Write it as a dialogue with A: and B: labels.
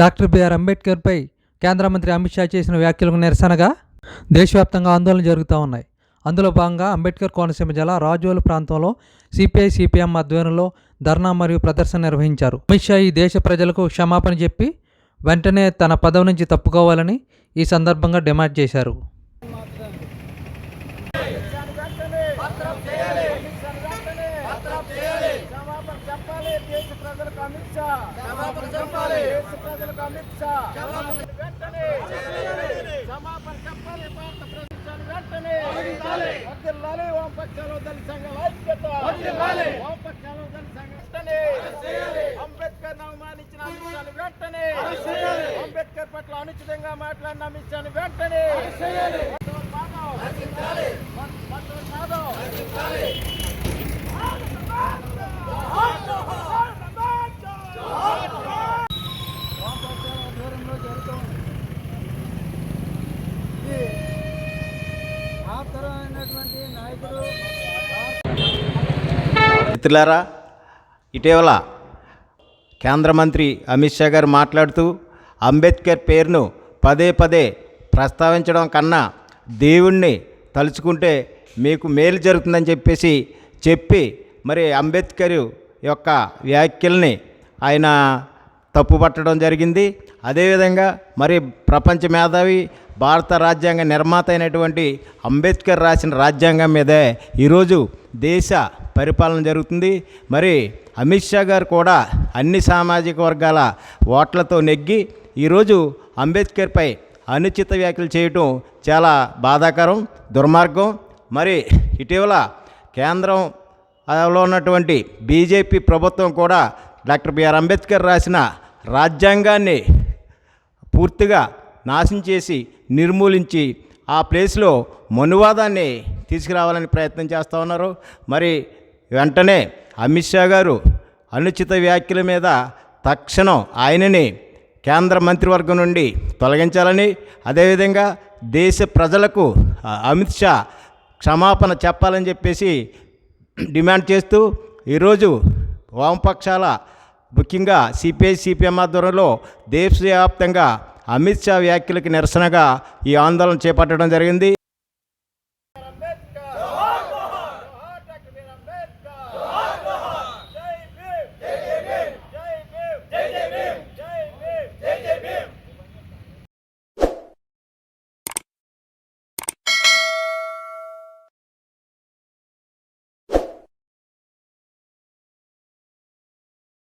A: Doctor BR అంబేద్కర్పై కేంద్ర మంత్రి అమిత్ షా చేసిన వ్యాఖ్యలకు నిరసనగా దేశవ్యాప్తంగా ఆందోళన జరుగుతూ ఉన్నాయి. అందులో భాగంగా అంబేద్కర్ కోనసీమ జిల్లా రాజోలు ప్రాంతంలో సిపిఐ సిపిఎం ఆధ్వర్యంలో ధర్నా మరియు ప్రదర్శన నిర్వహించారు. అమిత్ షా ఈ దేశ ప్రజలకు క్షమాపణ చెప్పి వెంటనే తన పదవి నుంచి తప్పుకోవాలని ఈ సందర్భంగా డిమాండ్ చేశారు
B: క్షమాపణ చెప్పాలి దేశ ప్రజలకు అమిత్ షా. దేశ ప్రజలకు అమిత్ షా. వెంటనే. క్షమాపణ చెప్పాలి. భారత ప్రభుత్వాన్ని వెంటనే. వర్ధిల్లాలి వామపక్షాల వద్దల సంఘం ఐక్యత. వామపక్షాల వద్దల సంఘం వెంటనే. అంబేద్కర్ అవమానించిన అమిత్ షాని వెంటనే. అంబేద్కర్ పట్ల అనుచితంగా మాట్లాడిన అమిత్ షాని వెంటనే మాధవ్ మాధవ్ ఆతరమైనటువంటి నాయకుడు
C: మిత్రులారా ఇటీవల కేంద్ర మంత్రి అమిత్ షా గారు మాట్లాడుతూ అంబేద్కర్ పేరును పదే పదే ప్రస్తావించడం కన్నా దేవుణ్ణి తలుచుకుంటే మీకు మేలు జరుగుతుందని చెప్పేసి చెప్పి మరి అంబేద్కర్ యొక్క వ్యాఖ్యల్ని ఆయన తప్పుపట్టడం జరిగింది. అదేవిధంగా మరి ప్రపంచ మేధావి భారత రాజ్యాంగ నిర్మాత అయినటువంటి అంబేద్కర్ రాసిన రాజ్యాంగం మీదే ఈరోజు దేశ పరిపాలన జరుగుతుంది. మరి అమిత్ షా గారు కూడా అన్ని సామాజిక వర్గాల ఓట్లతో నెగ్గి ఈరోజు అంబేద్కర్పై అనుచిత వ్యాఖ్యలు చేయటం చాలా బాధాకరం దుర్మార్గం. మరి ఇటీవల కేంద్రం లో ఉన్నటువంటి బీజేపీ ప్రభుత్వం కూడా డాక్టర్ బిఆర్ అంబేద్కర్ రాసిన రాజ్యాంగాన్ని పూర్తిగా నాశనం చేసి నిర్మూలించి ఆ ప్లేస్లో మనువాదాన్ని తీసుకురావాలని ప్రయత్నం చేస్తూ ఉన్నారు. మరి వెంటనే అమిత్ షా గారు అనుచిత వ్యాఖ్యల మీద తక్షణం ఆయనని కేంద్ర మంత్రివర్గం నుండి తొలగించాలని అదేవిధంగా దేశ ప్రజలకు అమిత్ షా క్షమాపణ చెప్పాలని చెప్పేసి డిమాండ్ చేస్తూ ఈరోజు వామపక్షాల ముఖ్యంగా సిపిఐ సిపిఎం ఆధ్వర్యంలో దేశవ్యాప్తంగా అమిత్ షా వ్యాఖ్యలకు నిరసనగా ఈ ఆందోళన చేపట్టడం జరిగింది.